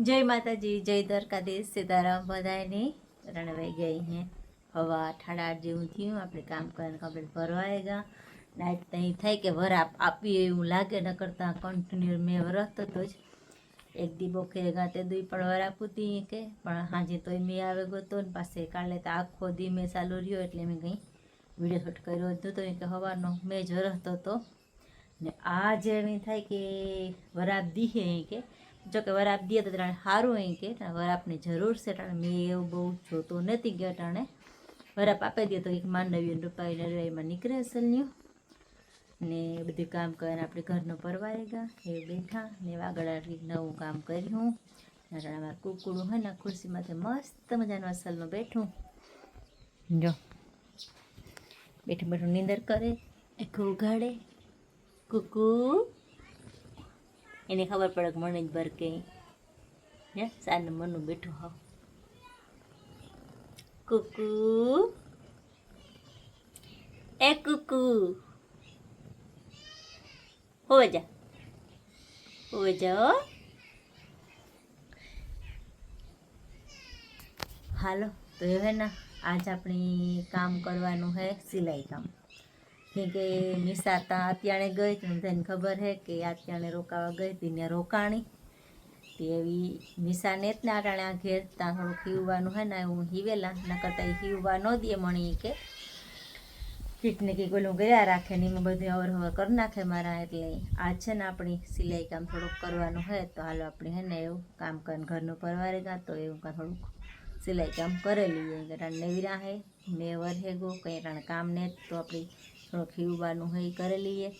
જય માતાજી, જય દ્વારકાધીશ, સીતારામ બધાને રણવાઈ ગઈ હે હવા, ઠાડા જેવું થયું, આપણે કામ કરીને કમ્પ્લીટ ભરવાય ગયા. નાઇટ ત્યાં થાય કે વરાપ આપીએ એવું લાગે ન કરતાં કન્ટિન્યુ મેં વરસતો તો જ. એક દી બોખે ગાતે દુઈ પણ વરાપ હતી કે પણ હાજે તોય મેં આવે ગયો ને પાસે કાલે તો આખો દી મેં ચાલુ રહ્યો એટલે મેં કંઈ વીડિયો શૂટ કર્યો હતો તો કે હવાનો મેં જ વરસતો હતો ને આ જે થાય કે વરાપ દીહે કે જો કે વરાપ દે તો તાણે સારું અહીં કે વરાપની જરૂર છે તાણે મેં એવું બહુ જોતો નથી ગયા તાણે વરાપ આપી દે તો એક માંડવી રૂપાઈ એમાં નીકળે અસલન્યું ને બધું કામ કરીને આપણે ઘરનો પરવારે ગયા એ બેઠા. ને આગળ આટલી નવું કામ કર્યું. અમારું કુકડું હોય ને ખુરશીમાંથી મસ્ત મજાનું અસલમાં બેઠું. જો. બેઠું બેઠું નીંદર કરે આખું ઉઘાડે કુકુ. એને ખબર પડે કે મને જ ભર કે હે? સાનું મનું બેઠું હાવ. કુકુ. એ કુકુ. હોવે જા. હોવે જા હાલો, તો હવે ને આજ આપણે કામ કરવાનું છે સિલાઈ કામ. કે નિશા ત્યાં અત્યારે ગઈ તો બધાને ખબર હે કે અત્યારે રોકાવા ગઈ હતી ને રોકાણી. એવી નિશાને જ ને અટાણે આ ઘેર ત્યાં થોડુંક હીવવાનું હે ને હું હીવેલા ન કરતાં હીવવા ન દે મણી કે. કીટને કે કોલું ગયા રાખે ને એમાં બધું અવર હવર કરી નાખે મારા, એટલે આ છે ને આપણી સિલાઈ કામ થોડુંક કરવાનું હોય તો હાલો આપણે હે ને એવું કામ કરીને ઘરનું પરવારે ગયા તો એવું કાં થોડુંક સિલાઈ કામ કરેલી હોય કારણ નેવી હે મેં હે ગો, કંઈ કારણ કામ ને તો આપણી થોડુંક હીવવાનું હે કરી લઈએ.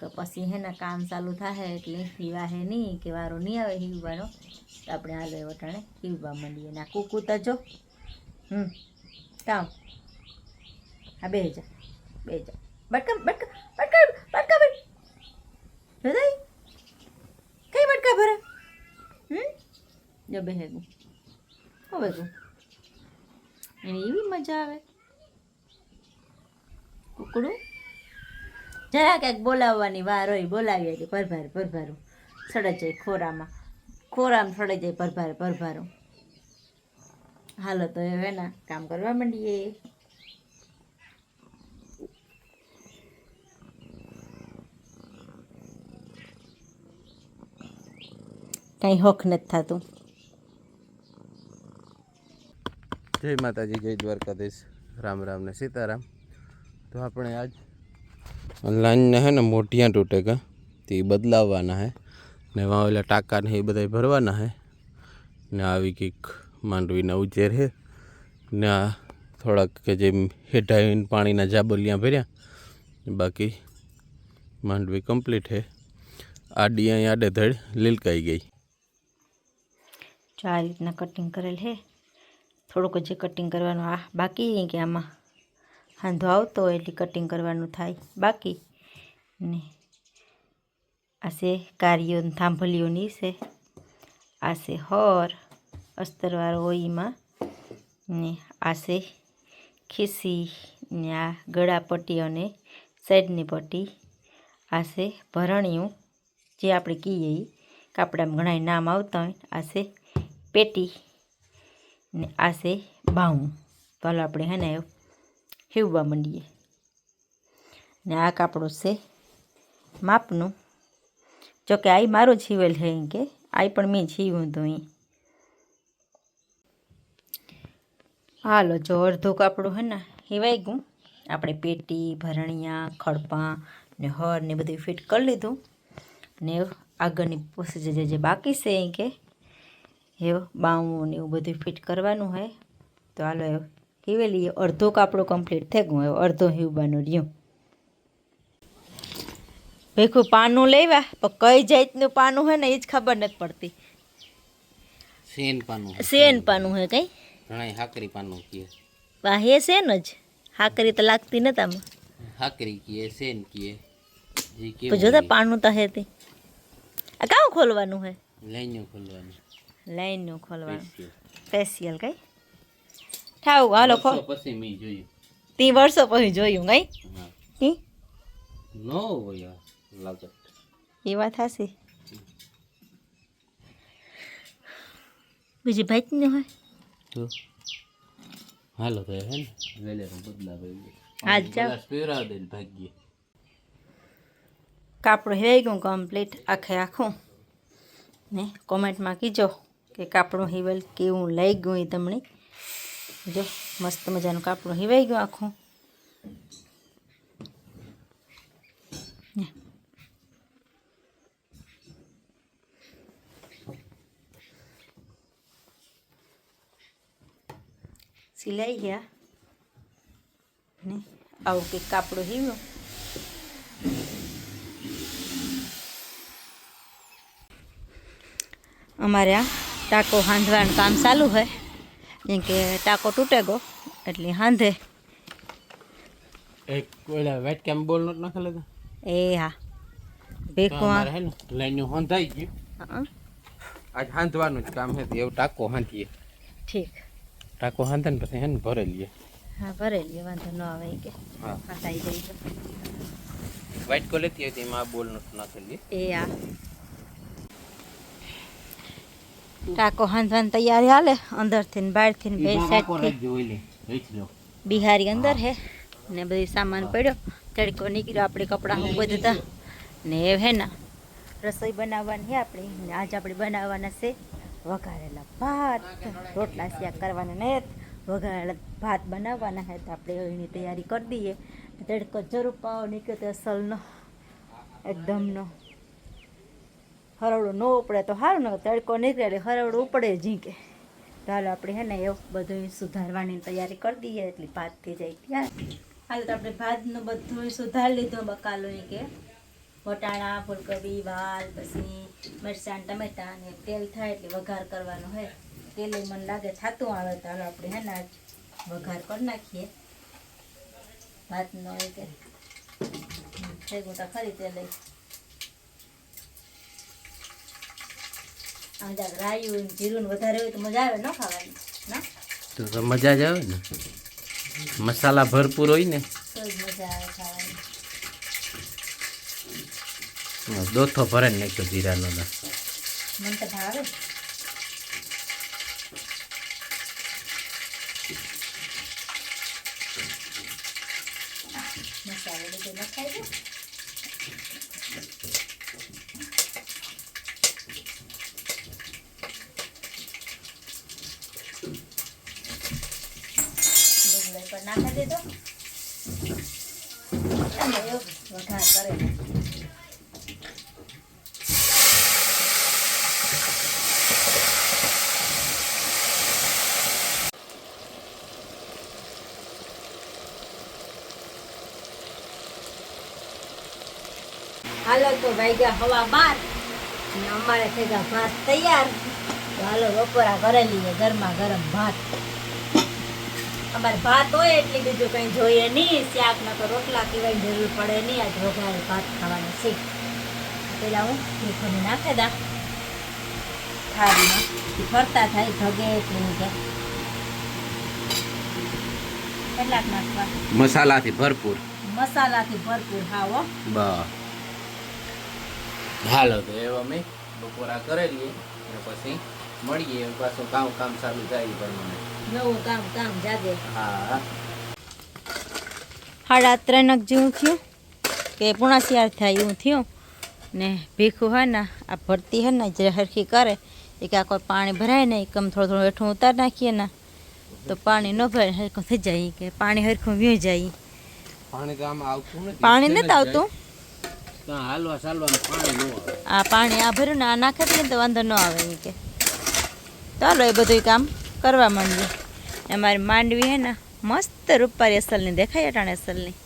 કે પછી હે ને કામ ચાલુ થાય એટલે હીવા હે નહીં કે વારો નહીં આવે હીવવાનો તો આપણે હાલો વટાણે ટાણે હીવવા માંડીએ. ને આ કૂકુ તો જો. હમ. કામ હા બે જા. બે જા. બટકા બટકા બટકા બટકા હૃદય કઈ બટકા હમ? જો બે હેગું હવે એવી મજા આવે. કુકડું? જરા ક્યાંક બોલાવવાની વાર હોય, બોલાવીએ કે ભરભાર ભરભારું સડે જાય ખોરામાં. ખોરામાં સડાઈ જાય ભરભાર ભરભારું હાલો તો હવે ના કામ કરવા માંડીએ. કાંઈ હોખ નથી થતું. જય માતાજી, જય દ્વારકાધીશ. રામ રામ ને સીતારામ. તો આપણે આજ લાઈનને હે ને મોટિયા તૂટેગા તે બદલાવવાના હે. ને વાવેલા ઓલા ટાંકા ને એ બધા ભરવાના હે. ને આવી કંઈક માંડવીના ઉજેર હે. ને આ થોડાક કે જે હેઠાઈને પાણીના જાબલિયા ભર્યા. બાકી માંડવી કમ્પ્લીટ હે. આડી અહીં આડે ધડ લીલકાઈ ગઈ. જો આ રીતના કટિંગ કરેલ છે થોડુંક જે કટિંગ કરવાનું આ બાકી કે આમાં? વાંધો આવતો હોય એટલે કટિંગ કરવાનું થાય. બાકી ને આ છે કાર્યો થાંભલીઓની છે. આ છે હોર, અસ્તરવાળો હોય ને આ છે ખીસી ને આ ગળા પટ્ટી અને સાઈડની પટ્ટી. આ છે ભરણિયું, જે આપણે કહીએ એ કાપડામાં ઘણા નામ આવતા હોય. આ છે પેટી ને આ છે બાઉં તો આપણે હે ને હીવવા માંડીએ. ને આ કાપડો છે માપનું. જો કે આ મારું જ હીવેલ છે કે આ પણ મેં જ હીવું હતું અહીં. હાલો, જો અડધું કાપડું હે ને હીવાઈ ગયું. આપણે પેટી, ભરણિયા, ખડપા ને હર ને બધું ફિટ કરી લીધું. ને આગળની પ્રોસીજર જે બાકી છે કે, એવું બાવું ને એવું બધું ફિટ કરવાનું હોય તો હાલો એવું હીવે લઈએ અડધો કાપડું કમ્પ્લીટ થઈ ગયું હવે અડધો હીવવાનું રહ્યું ભેખું પાનું લેવા પણ કઈ જાતનું પાનું હોય ને એ જ ખબર નથી પડતી સેન પાનું સેન પાનું હોય કઈ ઘણા હાકરી પાનું કીએ વાહ હે સેન જ હાકરી તો લાગતી નથી આમાં હાકરી કીએ સેન કીએ જે તો જોતા પાનું તો હે તે આ કાં ખોલવાનું હોય લાઈનો ખોલવાની લાઈનનું ખોલવાનું Special. સ્પેશિયલ કઈ થાવ હાલો ખો. પછી મી જોયું. તી વર્ષો પછી જોયું ગઈ હી. તી? નો હોય લાવજો એ વાત હશે બીજી ભાઈની હોય? તો? હાલો તો હે ને વેલેર બદલાવે આજ જાઓ. સ્પેરા દે ભાગ્ય કાપડું હેવાઈ ગયું કમ્પ્લીટ આખે આખું. ને કોમેન્ટમાં કીજો કે કાપડું હિવેલ કેવું લઈ ગયું એ તમને? જો, મસ્ત મજાનું કાપડું હિવાઈ ગયું આખું. ને. સિલાઈ ગયા. ને આવું કંઈક કાપડું હીવ્યું. અમારે આ ટાંકો હાંધવાનું કામ ચાલુ હોય. જેમ કે ટાંકો તૂટે ગયો એટલે હાંધે. એક ઓલા વેટ કેમ બોલ નોટ નાખેલો તો એ હા. ભેખવા હે ને લાઈન હોંધાઈ ગયું. હા. આજ હાંધવાનું જ કામ હતું એવું ટાંકો હાંધીએ. ઠીક. ટાંકો હાંધે ને પછી હે ને ભરે લઈએ હા ભરેલી વાંધો ન આવે કે. હા. હાંધાઈ જાય તો. વ્હાઈટ કો લેતી હતી એમાં બોલ નોટ નાખેલી. એ આ ટાંકો હાંધવાની તૈયારી હાલે અંદરથી ને બહારથી ને બે સાઈડથી બિહારી અંદર હે. ને બધી સામાન પડ્યો તડકો નીકળ્યો આપણે કપડાં હું બધા ને એ હે ના રસોઈ બનાવવાની છે આપણી ને આજ આપણે બનાવવાના છે વઘારેલા ભાત રોટલા શાક કરવાના ને વઘારેલા ભાત બનાવવાના હે તો આપણે એની તૈયારી કરી દઈએ. તડકો જરૂર પાવો નીકળ્યો તો અસલનો એકદમનો. હરવડું ન ઉપડે તો સારું ને તડકો નીકળે એટલે હરવડું ઉપડે ઝીંકે તો હાલો આપણે હે ને એવું બધું સુધારવાની તૈયારી કરી દઈએ, એટલે ભાત થઈ જાય ત્યાં હાલ તો આપણે ભાતનું બધું સુધારી લીધું, બકાલો એ. કે વટાણા, ફૂલકોબી, વાલ, પછી મરચાં, ટમેટા ને તેલ થાય એટલે વઘાર કરવાનો હોય તેલ મને લાગે છાતું આવે, તો હાલો આપણે હે ને વઘાર કરી નાખીએ. ભાતનો એ. કે થઈ ખરી તેલ ય. આમ જરાક રાયું જીરું વધારે હોય તો મજા આવે ન ખાવાની? ના? તો તો મજા જ આવે ને. મસાલા ભરપૂર હોય ને. તો જ મજા આવે ખાવાની. દોથો ભરે ને નાખ્યો જીરાનો તો. મને તો ભાવે. મસાલો બધો દો? ડુંગળી પર નાખી દીધો. હાલો તો વાગ્યા હવા બાર. અને અમારે થઈ ગયા ભાત તૈયાર. હાલો બપોરા લઈએ ગરમા ગરમ ભાત. અમારે ભાત હોય એટલે બીજું કંઈ જોઈએ નહીં. શાક ન તો રોટલા પીવાની જરૂર પડે નહીં. આજ વઘારે ભાત ખાવાનો છે. પેલા હું મીઠોને નાખી દા થાળીમાં. ફરતા થાય ભગે એટલે હું કેટલાક નાખવા? મસાલાથી ભરપૂર. મસાલાથી ભરપૂર હાવો બસ. હાલો તો એવા મેં બપોરા કરેલી અને પછી મળીએ. પાછું કામ કામ ચાલુ થાય પ્રમાણે. નવું કામ કામ જાગે. હા. સાડા ત્રણક જેવું થયું. કે પૂણા ચાર થાય એવું થયું. ને ભીખું હોય ને આ ભરતી હોય ને જે હરખી કરે એ કે આ કોઈ પાણી ભરાય ને કમ થોડું થોડું હેઠું ઉતાર નાખીએ ને તો પાણી ન ભરાય હરખું થઈ જાય કે પાણી હરખું વ્યુ જાય પાણી તો આમાં આવતું નથી. પાણી નથી આવતું? હાલવા ચાલવાનું પાણી ન આ પાણી આ ભર્યું ને આ નાખે જ ને તો વાંધો ન આવે એ કે. ચાલો એ બધું કામ. કરવા માંડ્યું. એ મારી માંડવી હે ને મસ્ત રૂપારી અસલની દેખાય અટાણે અસલની.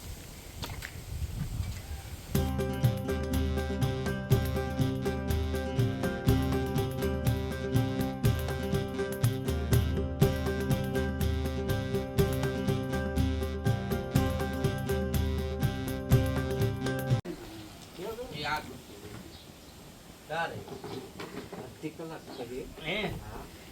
તારે. અડધી કલાક કરીએ. સીતારામ